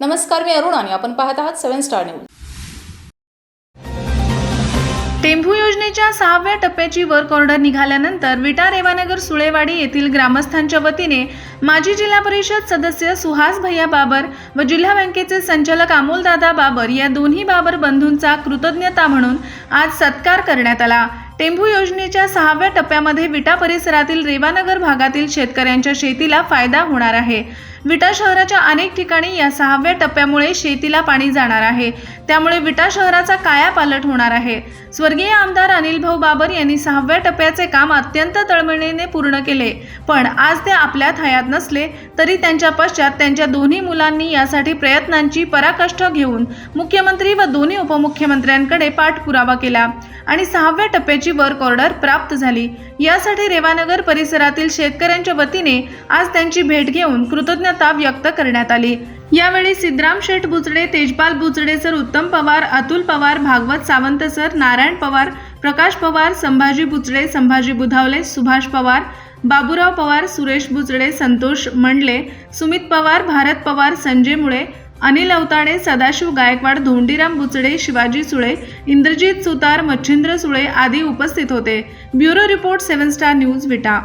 नमस्कार मी अरुण आणि आपण पाहत आहात सेव्हन स्टार न्यूज. टेंभू योजनेच्या सहाव्या टप्प्याची वर्क ऑर्डर निघाल्यानंतर विटा रेवानगर सुळेवाडी येथील ग्रामस्थांच्या वतीने माजी जिल्हा परिषद सदस्य सुहास भैया बाबर व जिल्हा बँकेचे संचालक अमोलदादा बाबर या दोन्ही बाबर बंधूंचा कृतज्ञता म्हणून आज सत्कार करण्यात आला. टेंभू योजनेच्या सहाव्या टप्प्यामध्ये विटा परिसरातील रेवानगर भागातील शेतकऱ्यांच्या शेतीला फायदा होणार आहे. विटा शहराच्या अनेक ठिकाणी या सहाव्या टप्प्यामुळे शेतीला पाणी जाणार आहे. त्यामुळे विटा शहराचा कायापालट होणार आहे. स्वर्गीय आमदार अनिल भाऊ बाबर यांनी सहाव्या टप्प्याचे काम अत्यंत तळमळीने पूर्ण केले. पण आज ते आपल्यात हयात नसले तरी त्यांच्या पश्चात त्यांच्या दोन्ही मुलांनी यासाठी प्रयत्नांची पराकाष्ठ घेऊन मुख्यमंत्री व दोन्ही उपमुख्यमंत्र्यांकडे पाठपुरावा केला. आणि सहाव्या टप्प्याची वर्क ऑर्डर प्राप्त झाली. यासाठी रेवानगर परिसरातील शेतकऱ्यांच्या वतीने आज त्यांची भेट घेऊन कृतज्ञता व्यक्त करण्यात आली. यावेळी सिद्धराम शेठ बुचडे तेजपाल बुचडे सर उत्तम पवार अतुल पवार भागवत सावंत सर नारायण पवार प्रकाश पवार संभाजी बुचडे संभाजी बुधावले सुभाष पवार बाबूराव पवार सुरेश बुचडे संतोष मंडले सुमित पवार भारत पवार संजय मुळे अनिल अवताडे सदाशिव गायकवाड धोंडीराम बुचडे शिवाजी सुळे इंद्रजित सुतार मच्छिंद्र सुळे आदी उपस्थित होते. Bureau report seven star news Vita.